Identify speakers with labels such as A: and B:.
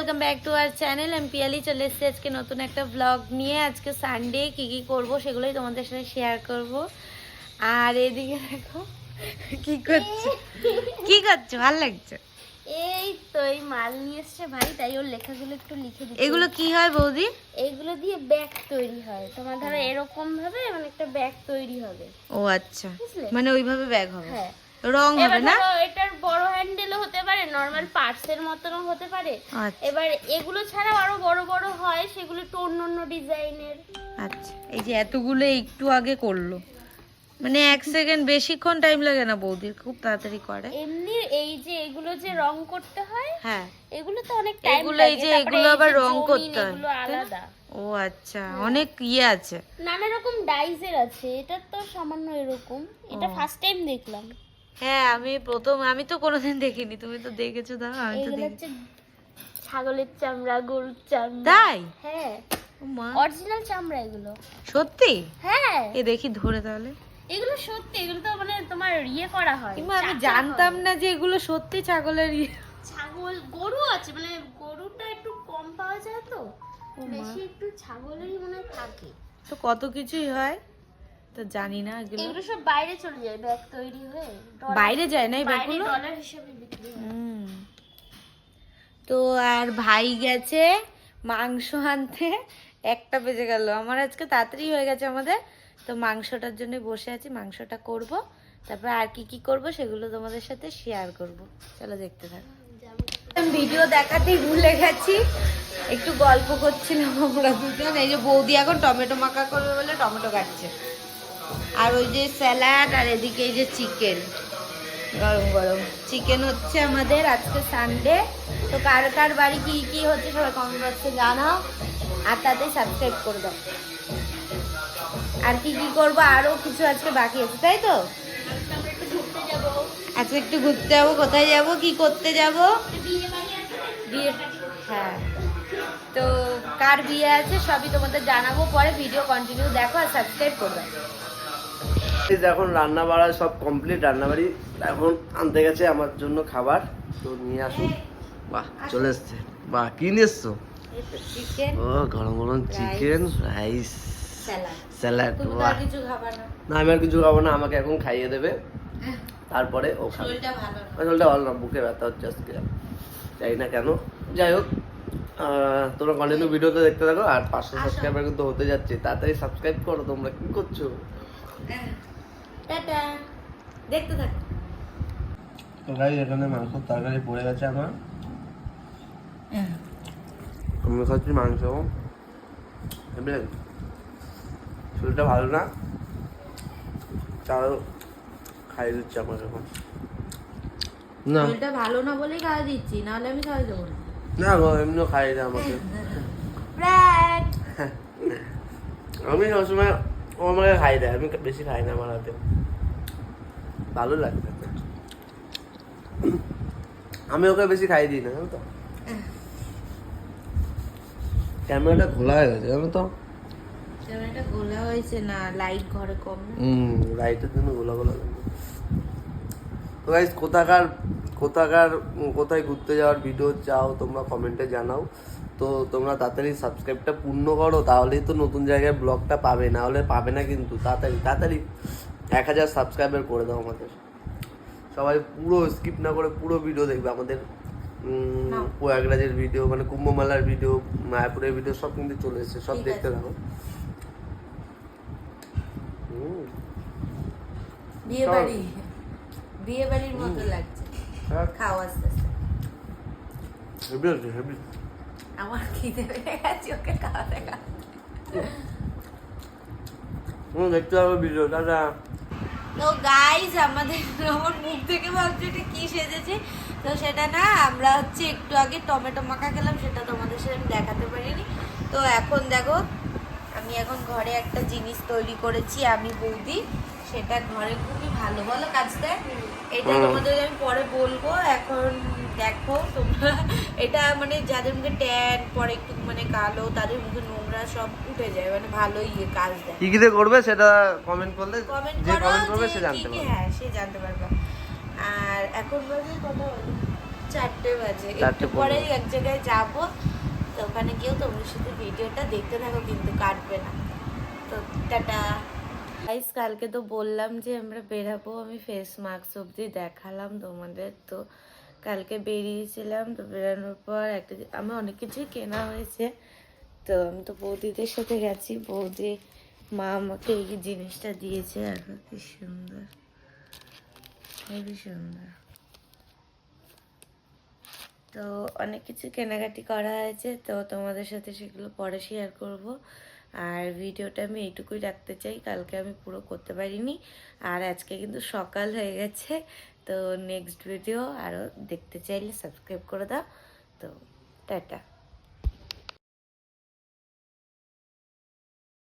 A: Welcome back to our channel আমি পিয়ালি চলে এসেছি আজকে নতুন একটা ব্লগ নিয়ে। আজকে সানডে কী কী করব সেগুলোই তোমাদের সাথে শেয়ার করব। আর এদিকে দেখো কি করছ? কি করছ? ভালো লাগছে?
B: এই তো এই মাল নিয়ে এসছে ভাই তাই ওর লেখাগুলো একটু লিখে দিই
A: এগুলো কি হয় বৌদি?
B: এইগুলো দিয়ে ব্যাগ তৈরি হয়। তোমার ধরো এরকম ভাবে মানে একটা ব্যাগ তৈরি হবে।
A: ও আচ্ছা। মানে ওইভাবে ব্যাগ হবে?
B: হ্যাঁ।
A: রং হবে না?
B: এটার বড় হ্যান্ডেলও হতে পারে নর্মাল পার্টসের মতনও হতে পারে।
A: আচ্ছা।
B: এবার এগুলো ছাড়াও আরও বড় বড় হয় সেগুলো একটু অন্য অন্য ডিজাইনের।
A: আচ্ছা এই যে এতগুলো একটু আগে করল। মানে এক সেকেন্ড বেশিক্ষণ টাইম লাগে না বৌদির খুব তাড়াতাড়ি করে।
B: এমনি এই যে এগুলো যে রং করতে হয়
A: হ্যাঁ।
B: এগুলো তো অনেক টাইম
A: এগুলো এই যে এগুলো আবার রং করতে হয়,
B: এগুলো আলাদা।
A: ও আচ্ছা অনেক ইয়ে আছে।
B: নানা রকম ডাইজের আছে এটা তো সামান্য এরকম। এটা ফার্স্ট টাইম দেখলাম।
A: হ্যাঁ আমি প্রথম আমি তো কোনোদিন দেখিনি। তুমি তো দেখেছ দাও আমি তো দেখি
B: ছাগলের চামড়া গরুর চামড়া।
A: তাই?
B: হ্যাঁ।
A: মা।
B: অরিজিনাল চামড়া এগুলো।
A: সত্যি?
B: হ্যাঁ।
A: এ দেখি ধরে তাহলে।
B: এগুলো সত্যি এগুলো তো মানে তোমার ইয়ে করা হয়
A: কিংবা আমি জানতাম না যে এগুলো সত্যি ছাগলের ইয়ে।
B: ছাগল গরু আছে মানে গরুটা একটু কম পাওয়া যায় তো। বেশি একটু ছাগলেরই মনে থাকে।
A: তো কত কিছুই হয়। তো জানি না এগুলো।
B: এগুলো সব বাইরে চলে যায় ব্যাগ তৈরি হয়ে
A: বাইরে যায় না এই ব্যাগগুলো?
B: ডলার হিসেবে বিক্রি
A: হুম। তো আর ভাই গেছে মাংস আনতে একটা বেজে গেল। আমার আজকে তাড়াতাড়ি হয়ে গেছে আমাদের। তো মাংসটার জন্য বসে আছি মাংসটা করব। তারপর আর কি কি করব সেগুলো তোমাদের সাথে শেয়ার করব। চলো দেখতে থাকো। ভিডিও দেখাতেই ভুলে গেছি। একটু গল্প করছিলাম আমরা দুজন। এই যে বৌদি এখন টমেটো মাখা করবে বলে টমেটো কাটছে। আর ওই যে স্যালাড আর এদিকে এই যে চিকেন, গরম গরম। চিকেন হচ্ছে আমাদের আজকে সানডে তো কার কার বাড়ি কি কি হচ্ছে সবাই কমেন্ট বক্সে জানাও। আর তাতে সাবস্ক্রাইব করে দাও। আর কি কি করব? আরও কিছু আজকে বাকি আছে, তাই তো? আজকে একটু ঘুরতে যাব, কোথায় যাব, কি করতে যাব?
B: বিয়ে
A: হ্যাঁ। তো কার বিয়ে আছে সবই তোমাদের জানাব, পরে ভিডিও কন্টিনিউ দেখো আর সাবস্ক্রাইব করবে
C: এখন রান্না বাড়া সব কমপ্লিট রান্না বাড়ি এখন আনতে গেছে আমার জন্য খাবার। তো নিয়ে আসুন। বাহ চলে এসছে। বাহ কি নিয়ে এসছো? ও গরম গরম চিকেন রাইস
A: স্যালাড
C: বাহ।
A: না।
C: আমি আর কিছু খাব না আমাকে এখন খাইয়ে দেবে। তারপরে ও খাবে।
A: শরীরটা ভালো না।
C: বুকে ব্যথা হচ্ছে আজকে। জানি না কেন। যাই হোক তোমরা কন্টিনিউ ভিডিওতে দেখতে থাকো আর পাঁচশো সাবস্ক্রাইবার কিন্তু হতে যাচ্ছে। তাড়াতাড়ি সাবস্ক্রাইব করো তোমরা কি করছ?
A: টাটা। দেখতে থাকো।
C: গাই এখানে মাংস তরকারি পড়ে গেছে আমার। আমি খাচ্ছি মাংস। লাগে। শরীরটা ভালো না তাও খাইয়ে দিচ্ছে আমার এখন। না।
A: শরীরটা ভালো না বলেই খাওয়া দিচ্ছি নাহলে আমি খাওয়া দেবো না।
C: না গো এমনিও খাইয়ে দেয় আমাকে। আমি সবসময় ও আমাকে খাই দেয় আমি বেশি খাই না আমার হাতে ভালো লাগে আমি ওকে বেশি খাই দিই না জানো তো? ক্যামেরাটা খোলা হয়ে গেছে জানো তো?
A: ক্যামেরাটা গোলা হয়েছে না লাইট ঘরে কম
C: হুম লাইটের জন্য গোলা লাগে তো গাইজ কোথাকার কোথাকার কোথায় ঘুরতে যাওয়ার ভিডিও চাও তোমরা কমেন্টে জানাও। তো তোমরা তাড়াতাড়ি সাবস্ক্রাইবটা পূর্ণ করো তাহলেই তো নতুন জায়গায় ব্লগটা পাবে না হলে পাবে না কিন্তু। তাড়াতাড়ি তাড়াতাড়ি এক হাজার সাবস্ক্রাইবার করে দাও আমাদের। সবাই পুরো স্কিপ না করে পুরো ভিডিও দেখবে আমাদের প্রয়াগরাজের ভিডিও মানে কুম্ভ মেলার ভিডিও মায়াপুরের ভিডিও সব কিন্তু চলে এসেছে সব দেখতে। থাকো।
A: বিয়ে। বাড়ি বিয়ে বাড়ির মতো লাগছে।
C: হ্যাঁ।
A: খাও আস্তে আমার খিদে পেয়ে গেছে ওকে খাওয়াতে খাওয়াতে।
C: দেখতে হবে ভিডিও দাদা
A: তো গাইজ আমাদের আমার মুখ থেকে ভাবছে এটা কি সেজেছে। তো সেটা না আমরা হচ্ছে একটু আগে টমেটো মাখা খেলাম সেটা তোমাদের সাথে আমি দেখাতে পারিনি। তো এখন দেখো আমি এখন ঘরে একটা জিনিস তৈরি করেছি আমি বৌদি। সেটা ঘরে খুবই ভালো। ভালো কাজ দেয় এটা
C: হুম।
A: তোমাদের আমি পরে বলব। এখন দেখো তোমরা এটা মানে যাদের মুখে ট্যান পরে একটু মানে কালো তাদের মুখে নোংরা সব উঠে যায়। মানে ভালোই ইয়ে কাজ দেয়।
C: কি কি দিয়ে করবে সেটা কমেন্ট করলে
A: কমেন্ট
C: যে
A: করো
C: কমেন্ট করবে সে জানতে পারবে।
A: হ্যাঁ সে জানতে পারবে। আর এখন বাজে কথা বলি চারটে বাজে। একটু পরেই এক জায়গায় যাব। তো ওখানে গিয়েও তোমরা শুধু ভিডিওটা দেখতে থাকো কিন্তু কাটবে না। তো টাটা। গাইস কালকে তো বললাম যে আমরা বেরাবো, আমি ফেস মাস্ক অবধি দেখালাম তোমাদের। তো কালকে বেরিয়েছিলাম, তো বেরানোর পর একটা আমার অনেক কিছুই কেনা হয়েছে। তো আমি তো বৌদিদের সাথে গেছি, বৌদি, মা আমাকে এই জিনিসটা দিয়েছে, আর কি সুন্দর। খুবই সুন্দর। তো অনেক কিছু কেনাকাটি করা হয়েছে, তো তোমাদের সাথে সেগুলো পরে শেয়ার করব। আর ভিডিওটা আমি এইটুকুই রাখতে চাই, কালকে আমি পুরো করতে পারিনি। আর আজকে কিন্তু সকাল হয়ে গেছে, তো নেক্সট ভিডিও আরও দেখতে চাইলে সাবস্ক্রাইব করে দাও। তো টাটা।